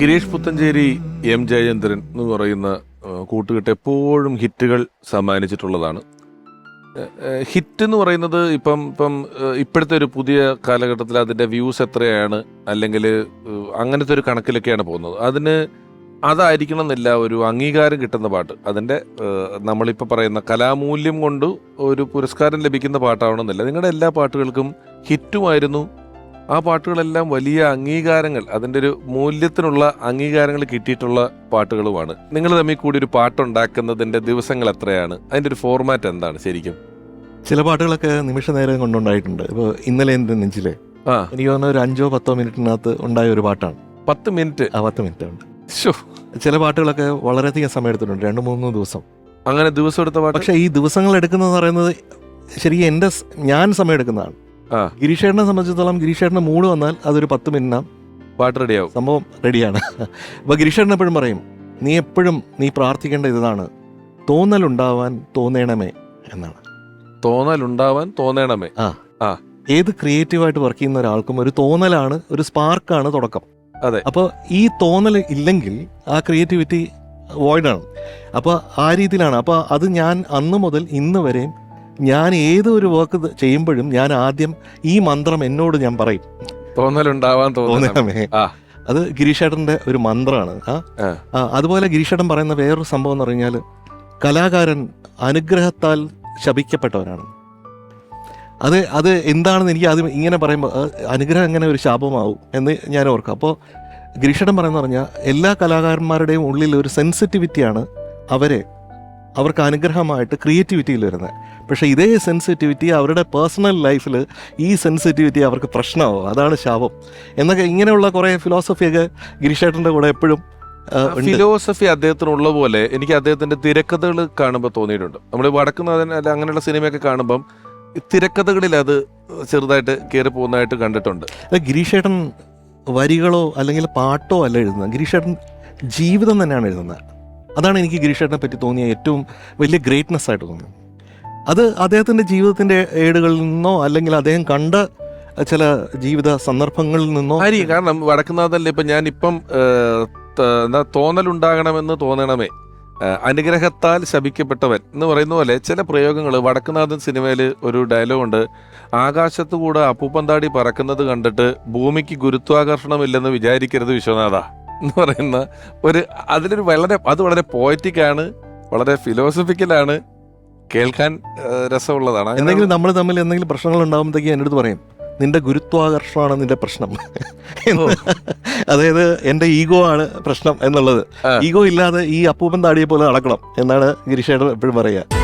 Girish Puthenchery M Jayachandran എന്ന് പറയുന്ന കൂട്ടുകെട്ട് എപ്പോഴും ഹിറ്റുകൾ സമ്മാനിച്ചിട്ടുള്ളതാണ്. ഹിറ്റ് എന്ന് പറയുന്നത് ഇപ്പം ഇപ്പം ഇപ്പോഴത്തെ ഒരു പുതിയ കാലഘട്ടത്തിൽ അതിന്റെ വ്യൂസ് എത്രയാണ് അല്ലെങ്കിൽ അങ്ങനത്തെ ഒരു കണക്കിലൊക്കെയാണ് പോകുന്നത്. അതിന് അതായിരിക്കണം എന്നില്ല ഒരു അംഗീകാരം കിട്ടുന്ന പാട്ട്. അതിന്റെ നമ്മളിപ്പോൾ പറയുന്ന കലാമൂല്യം കൊണ്ട് ഒരു പുരസ്കാരം ലഭിക്കുന്ന പാട്ടാവണമെന്നില്ല. നിങ്ങളുടെ എല്ലാ പാട്ടുകൾക്കും ഹിറ്റുമായിരുന്നു ആ പാട്ടുകളെല്ലാം വലിയ അംഗീകാരങ്ങൾ അതിന്റെ ഒരു മൂല്യത്തിനുള്ള അംഗീകാരങ്ങൾ കിട്ടിയിട്ടുള്ള പാട്ടുകളുമാണ്. നിങ്ങൾ തമ്മിൽ കൂടി ഒരു പാട്ടുണ്ടാക്കുന്നതിന്റെ ദിവസങ്ങൾ എത്രയാണ്? അതിന്റെ ഒരു ഫോർമാറ്റ് എന്താണ് ശരിക്കും? ചില പാട്ടുകളൊക്കെ നിമിഷ നേരം കൊണ്ടുണ്ടായിട്ടുണ്ട്. ഇപ്പോൾ ഇന്നലെ എന്റെ നെഞ്ചിലെ. ആ. എനിക്ക് തോന്നുന്ന ഒരു അഞ്ചോ പത്തോ മിനിറ്റിനകത്ത് ഉണ്ടായ ഒരു പാട്ടാണ്. പത്ത് മിനിറ്റ്? ആ പത്ത് മിനിറ്റ് ഉണ്ട്. ചില പാട്ടുകളൊക്കെ വളരെയധികം സമയം എടുത്തിട്ടുണ്ട്. രണ്ട് മൂന്ന് ദിവസം. അങ്ങനെ ദിവസം എടുത്ത പാട്ട്? പക്ഷേ ഈ ദിവസങ്ങൾ എടുക്കുന്നത് പറയുന്നത് ശരിക്കും എന്റെ ഞാൻ സമയം എടുക്കുന്നതാണ്. ഗിരീഷേട്ടനെ സംബന്ധിച്ചിടത്തോളം ഗിരീഷേട്ടന് മൂഡ് വന്നാൽ അതൊരു പത്ത് മിനിറ്റ് പാട്ട് റെഡിയാവും. സംഭവം റെഡിയാണ്. അപ്പോൾ ഗിരീഷേട്ടൻ എപ്പോഴും പറയും നീ എപ്പോഴും നീ പ്രാർത്ഥിക്കേണ്ട ഇതാണ്. തോന്നലുണ്ടാവാൻ തോന്നേണമേ എന്നാണ്. തോന്നലുണ്ടാവാൻ തോന്നേണമേ. ആ. ആ. ഏത് ക്രിയേറ്റീവായിട്ട് വർക്ക് ചെയ്യുന്ന ഒരാൾക്കും ഒരു തോന്നലാണ് ഒരു സ്പാർക്കാണ് തുടക്കം. അതെ. അപ്പോൾ ഈ തോന്നൽ ഇല്ലെങ്കിൽ ആ ക്രിയേറ്റിവിറ്റി വോയിഡാണ്. അപ്പോൾ ആ രീതിയിലാണ്. അപ്പോൾ അത് ഞാൻ അന്ന് മുതൽ ഇന്ന് വരെയും ഞാൻ ഏതൊരു വർക്ക് ചെയ്യുമ്പോഴും ഞാൻ ആദ്യം ഈ മന്ത്രം എന്നോട് ഞാൻ പറയും. തോന്നലുണ്ടാവാൻ തോന്നണമേ. അത് ഗിരീഷേട്ടന്റെ ഒരു മന്ത്രമാണ്. അതുപോലെ ഗിരീഷേട്ടൻ പറയുന്ന വേറൊരു സംഭവം എന്ന് പറഞ്ഞാൽ കലാകാരൻ അനുഗ്രഹത്താൽ ശപിക്കപ്പെട്ടവനാണ്. അത് അത് എന്താണെന്ന് എനിക്ക് ആദ്യം ഇങ്ങനെ പറയുമ്പോൾ അനുഗ്രഹം എങ്ങനെ ഒരു ശാപമാവും എന്ന് ഞാൻ ഓർക്കാം. അപ്പോൾ ഗിരീഷേട്ടൻ പറയുന്ന പറഞ്ഞാൽ എല്ലാ കലാകാരന്മാരുടെയും ഉള്ളിൽ ഒരു സെൻസിറ്റിവിറ്റിയാണ് അവരെ അവർക്ക് അനുഗ്രഹമായിട്ട് ക്രിയേറ്റിവിറ്റിയിൽ വരുന്നത്. പക്ഷേ ഇതേ സെൻസിറ്റിവിറ്റി അവരുടെ പേഴ്സണൽ ലൈഫിൽ ഈ സെൻസിറ്റിവിറ്റി അവർക്ക് പ്രശ്നമാവും. അതാണ് ശാപം. എന്നൊക്കെ ഇങ്ങനെയുള്ള കുറേ ഫിലോസഫിയൊക്കെ ഗിരീഷേട്ടന്റെ കൂടെ എപ്പോഴും. ഫിലോസഫി അദ്ദേഹത്തിനുള്ള പോലെ എനിക്ക് അദ്ദേഹത്തിന്റെ തിരക്കഥകൾ കാണുമ്പോൾ തോന്നിയിട്ടുണ്ട്. നമ്മൾ വടക്കുന്നതിന് അല്ല അങ്ങനെയുള്ള സിനിമയൊക്കെ കാണുമ്പം തിരക്കഥകളിൽ അത് ചെറുതായിട്ട് കയറി പോകുന്നതായിട്ട് കണ്ടിട്ടുണ്ട്. ഗിരീഷേട്ടൻ വരികളോ അല്ലെങ്കിൽ പാട്ടോ അല്ല എഴുതുന്നത്. ഗിരീഷേട്ടൻ ജീവിതം തന്നെയാണ് എഴുതുന്നത്. അതാണ് എനിക്ക് ഗിരീഷേട്ടനെ പറ്റി തോന്നിയ ഏറ്റവും വലിയ ഗ്രേറ്റ്നെസ് ആയിട്ട് തോന്നിയത്. അത് അദ്ദേഹത്തിന്റെ ജീവിതത്തിന്റെ ഏടുകളിൽ നിന്നോ അല്ലെങ്കിൽ അദ്ദേഹം കണ്ട ചില ജീവിത സന്ദർഭങ്ങളിൽ നിന്നോ ആയിരിക്കും. കാരണം വടക്കുന്നാഥല്ലേ ഇപ്പം ഞാനിപ്പം എന്താ തോന്നലുണ്ടാകണമെന്ന് തോന്നണമേ. അനുഗ്രഹത്താൽ ശപിക്കപ്പെട്ടവൻ എന്ന് പറയുന്ന പോലെ ചില പ്രയോഗങ്ങൾ വടക്കുനാഥൻ സിനിമയിൽ ഒരു ഡയലോഗ് ഉണ്ട് ആകാശത്തുകൂടെ അപ്പൂപ്പന്താടി പറക്കുന്നത് കണ്ടിട്ട് ഭൂമിക്ക് ഗുരുത്വാകർഷണമില്ലെന്ന് വിചാരിക്കരുത് വിശ്വനാഥ. എന്ന് പറയുന്ന ഒരു അതിലൊരു വളരെ അത് വളരെ പോയറ്റിക്കാണ് വളരെ ഫിലോസഫിക്കലാണ് കേൾക്കാൻ രസമുള്ളതാണ്. എന്തെങ്കിലും നമ്മൾ തമ്മിൽ എന്തെങ്കിലും പ്രശ്നങ്ങൾ ഉണ്ടാകുമ്പോഴത്തേക്ക് എന്റെ അടുത്ത് പറയും നിന്റെ ഗുരുത്വാകർഷണമാണ് നിന്റെ പ്രശ്നം. അതായത് എന്റെ ഈഗോ ആണ് പ്രശ്നം എന്നുള്ളത്. ഈഗോ ഇല്ലാതെ ഈ അപ്പൂപ്പൻ താടിയെ പോലെ നടക്കണം എന്നാണ് ഗിരീഷേട്ടൻ എപ്പോഴും പറയുക.